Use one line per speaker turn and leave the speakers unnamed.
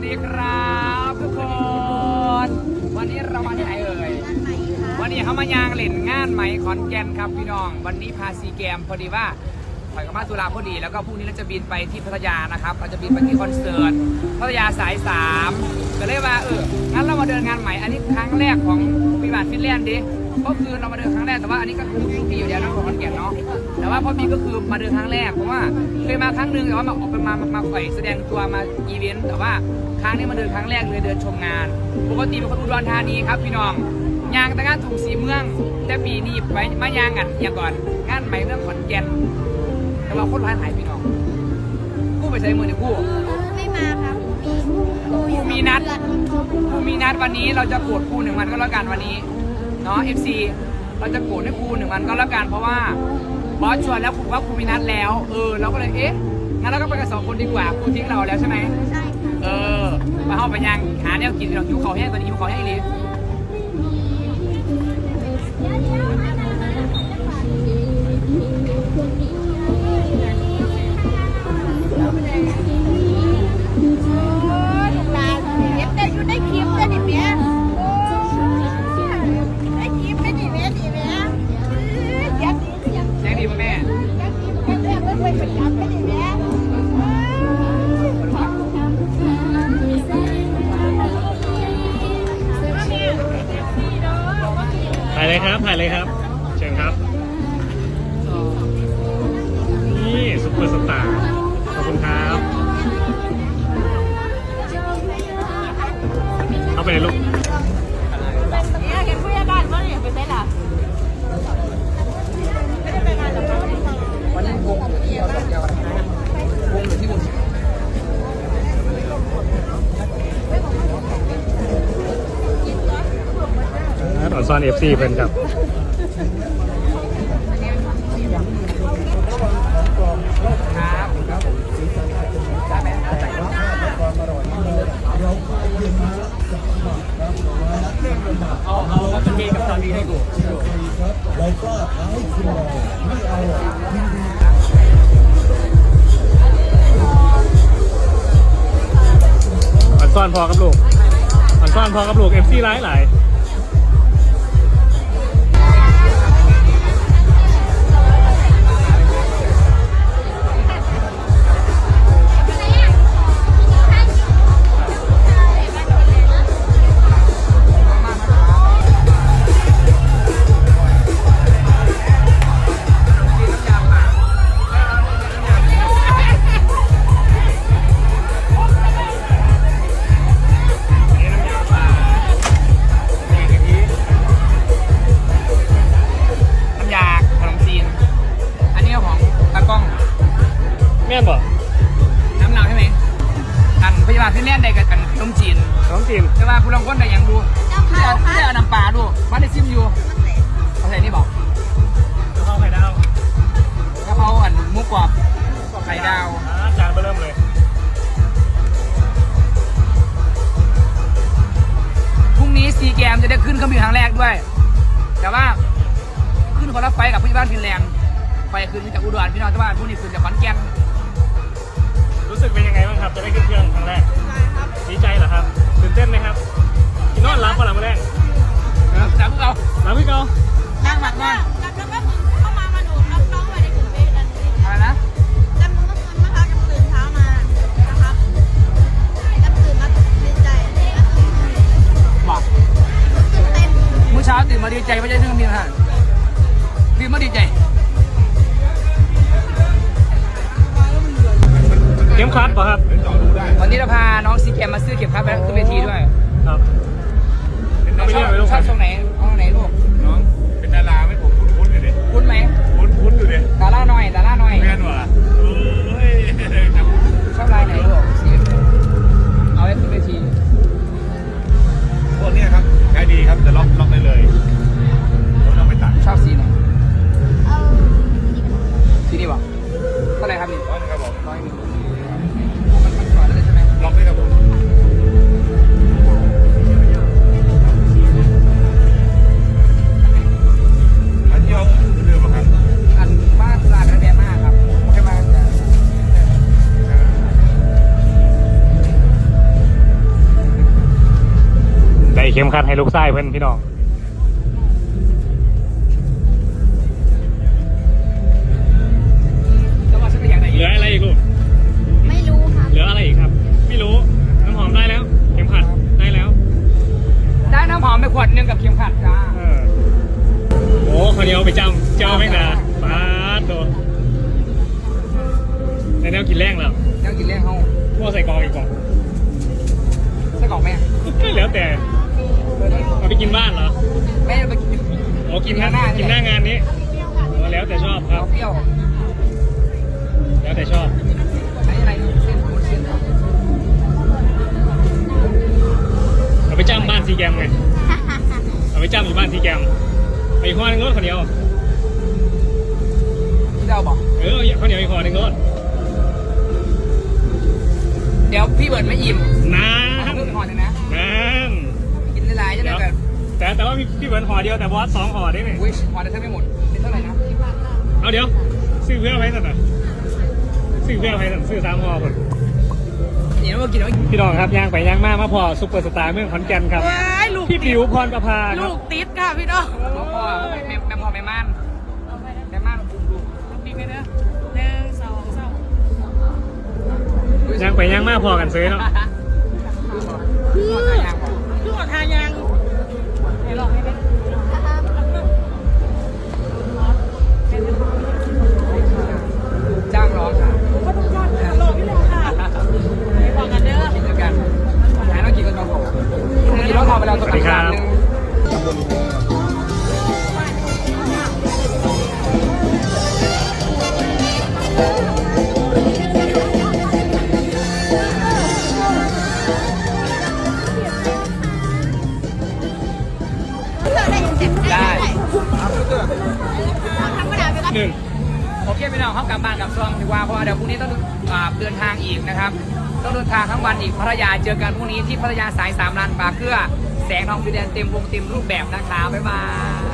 วัสดีครับทุกคน วันนี้เรามาที่ไหนเอ่ย วันนี้เขามายางเล่นงานไหมขอนแก่นครับพี่น้อง วันนี้พาซีเกมพอดีว่าถอยกลับมาตุลาพอดี แล้วก็พรุ่งนี้เราจะบินไปที่พัทยานะครับ เราจะบินไปที่คอนเสิร์ตพัทยาสายสามก็เลยว่าเออ งั้นเรามาเดินงานใหม่ อันนี้ครั้งแรกของปีบาทฟินแลนด์ดิ ก็คือเรามาเดินครั้งแรกแต่ว่าอันนี้ก็คือทุกปีอยู่แล้วนะของขอนแก่นเนาะแต่ว่าพอมีก็คือมาเดินครั้งแรกเพราะว่าเคยมาครั้งหนึ่งแต่ว่ามาออกไปมามามาปล่อยแสดงตัวมาอีเวนต์แต่ว่าครั้งนี้มาเดินครั้งแรกเลยเดินชมงานปกติเป็นคนอุดรธานีครับพี่น้องยางแต่งานถุงสีเมือง แต่ปีนี้ไปมายางกันอย่างก่อนงานใหม่เรื่องขอนแก่นแต่ว่าคนร้ายหายพี่น้องกู้ไปใช้มือเนี่ยกู้
ไม่มาครับ
กูมีนัดกูมีนัดวันนี้เราจะโกรธครูหนึ่งวันก็แล้วกันวันนี้ นาะ FC เราจะโกรธให้ครูหนึ่งวันก็แล้วกันเพราะว่าบอสชวนแล้วครูว่าครูมีนัดแล้ว เออเราก็เลยเอ๊ะงั้นเราก็ไปกันสองคนดีกว่าครูทิ้งเราแล้วใช่ไหม
ใช่
เออมาเข้าไปยังหาแนวกินเราหิวเขาวแห้งตอนนี้หิวเขาวแห้งเลย
แจ้
งดีป่ะแม่
ยักษ์ดีแม่แม่ไม่เครับ
ถ่ายเลยครับถ่ายเลยครับ เชิญครับ นี่ซุปเปอร์สตาร์ขอบคุณครับ เข้าไปเลยลูก
เนี่ยแกผู้ใหญ่บ้านว่าเนี่ยไปได้ล่ะ อ
อน
ซอนเอฟซีเพื่อนครับ
เนาะเอาเอาเอาเป็นเกย์กับตอนนี้ให้กู
ออนซอนพอกับลูกออนซอนพอกับลูกเอฟซีหลายหลายาบา
ลที่เล่นได้กับอันขนมจีน
น้องจิม
แต่ว่าคุณลองก้นได้ยังดูที่เอาที่เอาน้ำปลาดูมันได้ซิมอยู่เขาใส่นี่บอก
เข้าไข่ดาว
กะเพราอันหมูกรอบไข่ดาว
อ่าจานไปเริ่มเลย
พรุ่งนี้ซีแกมจะได้ขึ้นเครื่องบินครั้งแรกด้วย แต่ว่าขึ้นคนละไฟล์กับพี่บ้านฟินแลนด์ไฟขึ้นจากอุดรพี่น้องที่บ้านพรุ่งนี้ขึ้นจากขอนแก่น
เข็ม
ขัด
ป่ะครับ
วันนี้เราพาน้องซีแกมมาซื้อเก็บครับไปขึ้นเวทีด้วย
ครับ
เรา
ไม่
ชอ
เรีย
บ
กไปลูก
ชอบตรงไหนเอาตรงไหนลูก ข็
ม
ขัดให้ลูกไส้เพื่อนพี่น้อง กิน
บ้า
นเหรอ
แม่ไปกิน
โอ้กินหน้ากินหน้างานนี้โอ้แล้วแต่ชอบครับ
เปรี้ยว
แล้วแต่ชอบ
ไอ้อะไรเส้นหมูเส้นครับ
เอาไปจ้ำบ้านซีแกมไงเอาไปจ้ำอยู่บ้านซีแกมไปอีกข้อหนึงรถคนเดียว
ที่เราบอก
เออข้าวเหนียวอีกห่อหนึ่งรถ
เดี๋ยวพี่เบิร์ดไม่อิ่ม
นาน ว่าพี่พี่เบิร์นห่อเดียวแต่บอสสองห่อได้ไหม
อุ้ยห่อได้แทบไม่หมดเป็นเท่าไหร่นะ
เอาเดี๋ยวซื้อเพื่อไว้สักหน่อยซื้อเพื่อไว้สักซื้อสามห่อคน
นี่เรากินแล้ว
พี่น้องครับย่างไปย่างมามาพอซุปเปอร์สตาร์เมืองขอนแก่นครับ
ว้ายลูก
พี่ปิวพรประภาค
ลู
รับ
กติดค่ะพี่น้อง
พ่อพ่อแม่แม่พ่อแม่ม่านแม่ม่านดูดู
ดีไหมเด้อหนึ่งสองสาม
ย่างไปย่างมาพอกันซื้อเนาะ
คือ
พ่อทายางบอก
คือออกทางยัง 没了 เข้า
กลับบ้านกลับซองดีกว่าเพราะว่าเดี๋ยวพรุ่งนี้ต้องอ่าเดินทางอีกนะครับ ต้องเดินทางทั้งวันอีกพัทยาเจอกันพรุ่งนี้ที่พัทยาสายสามลานปลาเกลือแสงทองฟิเดนเต็มวงเต็มรูปแบบนะคะบ๊ายบาย